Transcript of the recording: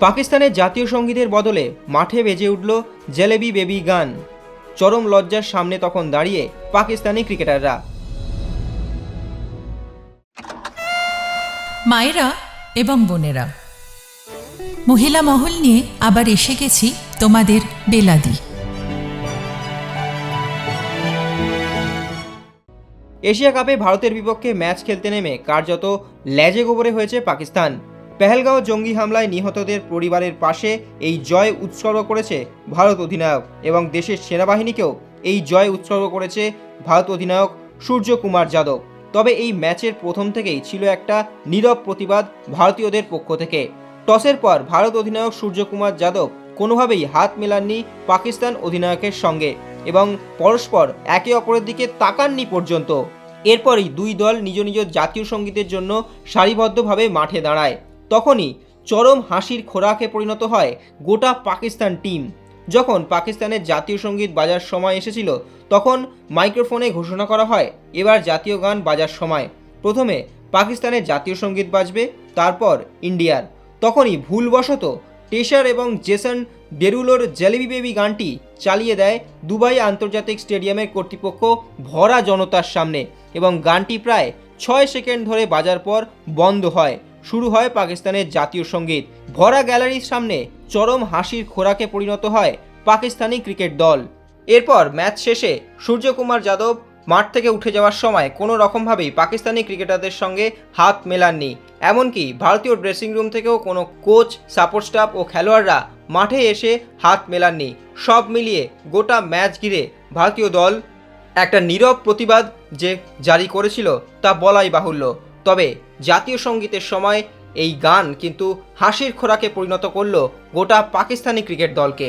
পাকিস্তানের জাতীয় সঙ্গীতের বদলে মাঠে বেজে উঠল জেলেবি বেবি গান। চরম লজ্জার সামনে তখন দাঁড়িয়ে পাকিস্তানি ক্রিকেটাররা। মায়েরা এবং বোনেরা মহিলা মহল নিয়ে আবার এসে গেছি তোমাদের বেলাদি। এশিয়া কাপে ভারতের বিপক্ষে ম্যাচ খেলতে নেমে কার্যত ল্যাজে গোবরে হয়েছে পাকিস্তান। পেহেলগাঁও জঙ্গি হামলায় নিহতদের পরিবারের পাশে এই জয় উৎসর্গ করেছে ভারত অধিনায়ক এবং দেশের সেনাবাহিনীকেও এই জয় উৎসর্গ করেছে ভারত অধিনায়ক সূর্য কুমার যাদব। তবে এই ম্যাচের প্রথম থেকেই ছিল একটা নীরব প্রতিবাদ ভারতীয়দের পক্ষ থেকে। টসের পর ভারত অধিনায়ক সূর্যকুমার যাদব কোনোভাবেই হাত মেলাননি পাকিস্তান অধিনায়কের সঙ্গে এবং পরস্পর একে অপরের দিকে তাকাননি পর্যন্ত। এরপরই দুই দল নিজ নিজ জাতীয় সঙ্গীতের জন্য সারিবদ্ধভাবে মাঠে দাঁড়ায়। তখনই চরম হাসির খোরাকে পরিণত হয় গোটা পাকিস্তান টিম। যখন পাকিস্তানের জাতীয় সংগীত বাজার সময় এসেছিল, তখন মাইক্রোফোনে ঘোষণা করা হয়, এবার জাতীয় গান বাজার সময়। প্রথমে পাকিস্তানের জাতীয় সংগীত বাজবে, তারপর ইন্ডিয়ার। তখনই ভুলবশত টেসার এবং জেসন ডেরুলোর জেলেবি বেবি গানটি চালিয়ে দেয় দুবাই আন্তর্জাতিক স্টেডিয়ামের কর্তৃপক্ষ ভরা জনতার সামনে এবং গানটি প্রায় ছয় সেকেন্ড ধরে বাজার পর বন্ধ হয়। শুরু হয় পাকিস্তানের জাতীয় সংগীত। ভরা গ্যালারির সামনে চরম হাসির খোরাকে পরিণত হয় পাকিস্তানি ক্রিকেট দল। এরপর ম্যাচ শেষে সূর্যকুমার যাদব মাঠ থেকে উঠে যাওয়ার সময় কোনো রকমভাবেই পাকিস্তানি ক্রিকেটারদের সঙ্গে হাত মেলাননি। এমনকি ভারতীয় ড্রেসিং রুম থেকেও কোনো কোচ, সাপোর্ট স্টাফ ও খেলোয়াড়রা মাঠে এসে হাত মেলাননি। সব মিলিয়ে গোটা ম্যাচ ঘিরে ভারতীয় দল একটা নীরব প্রতিবাদ যে জারি করেছিল তা বলাই বাহুল্য। তবে জাতীয় সঙ্গীতের সময় এই গান কিন্তু হাসির খোরাকে পরিণত করল গোটা পাকিস্তানি ক্রিকেট দলকে।